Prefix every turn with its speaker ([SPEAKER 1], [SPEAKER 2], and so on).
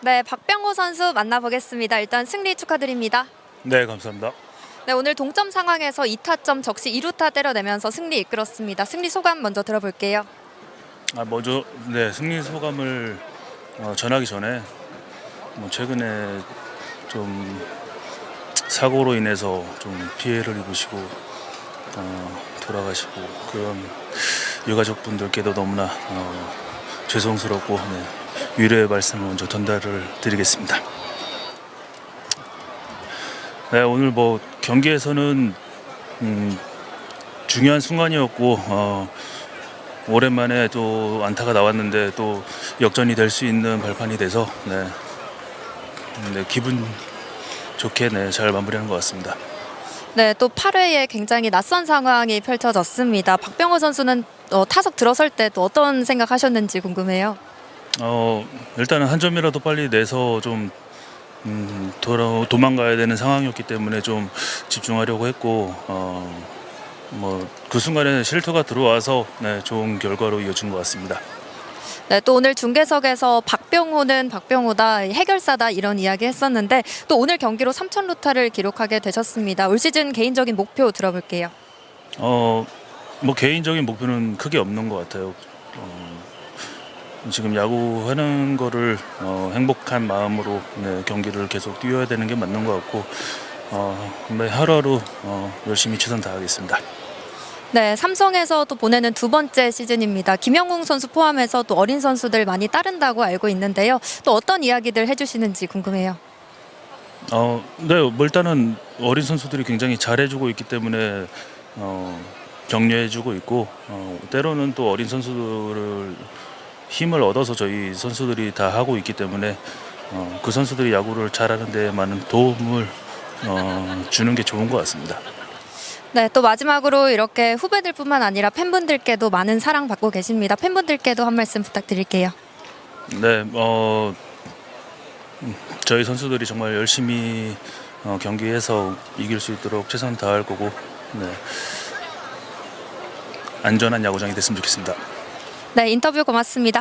[SPEAKER 1] 네, 박병호 선수 만나보겠습니다. 일단 승리 축하드립니다.
[SPEAKER 2] 네, 감사합니다.
[SPEAKER 1] 네, 오늘 동점 상황에서 2타점 적시 2루타 때려내면서 승리 이끌었습니다. 승리 소감 먼저 들어볼게요.
[SPEAKER 2] 아, 먼저 네, 승리 소감을 어, 전하기 전에 뭐 최근에 좀 사고로 인해서 좀 피해를 입으시고 어, 돌아가시고 그런 유가족분들께도 너무나 어, 죄송스럽고 네, 위로의 말씀을 먼저 전달을 드리겠습니다. 네, 오늘 뭐 경기에서는 음, 중요한 순간이었고 어, 오랜만에 또 안타가 나왔는데 또 역전이 될 수 있는 발판이 돼서 네, 네 기분 좋게 네, 잘 마무리하는 것 같습니다.
[SPEAKER 1] 네, 또 8회에 굉장히 낯선 상황이 펼쳐졌습니다. 박병호 선수는 어, 타석 들어설 때 또 어떤 생각하셨는지 궁금해요.
[SPEAKER 2] 어, 일단은 한 점이라도 빨리 내서 좀 음, 돌아 도망가야 되는 상황이었기 때문에 좀 집중하려고 했고 어, 뭐그 순간에 실투가 들어와서 네, 좋은 결과로 이어진 것 같습니다.
[SPEAKER 1] 네, 또 오늘 중계석에서 박병호는 박병호다, 해결사다 이런 이야기 했었는데 또 오늘 경기로 3천 루타를 기록하게 되셨습니다. 올 시즌 개인적인 목표 들어볼게요.
[SPEAKER 2] 어, 뭐 개인적인 목표는 크게 없는 것 같아요. 어, 지금 야구하는 거를 어, 행복한 마음으로 네, 경기를 계속 뛰어야 되는 게 맞는 것 같고 어, 매 하루하루 어, 열심히 최선 다하겠습니다.
[SPEAKER 1] 네, 삼성에서 또 보내는 두 번째 시즌입니다. 김영웅 선수 포함해서 또 어린 선수들 많이 따른다고 알고 있는데요. 또 어떤 이야기들 해주시는지 궁금해요.
[SPEAKER 2] 어, 네, 뭐 일단은 어린 선수들이 굉장히 잘해주고 있기 때문에 어, 격려해주고 있고 어, 때로는 또 어린 선수들을 힘을 얻어서 저희 선수들이 다 하고 있기 때문에 어, 그 선수들이 야구를 잘하는 데 많은 도움을 어, 주는 게 좋은 것 같습니다.
[SPEAKER 1] 네, 또 마지막으로 이렇게 후배들뿐만 아니라 팬분들께도 많은 사랑 받고 계십니다. 팬분들께도 한 말씀 부탁드릴게요.
[SPEAKER 2] 네, 어, 음, 저희 선수들이 정말 열심히 어, 경기에서 이길 수 있도록 최선 다할 거고, 네, 안전한 야구장이 됐으면 좋겠습니다.
[SPEAKER 1] 네, 인터뷰 고맙습니다.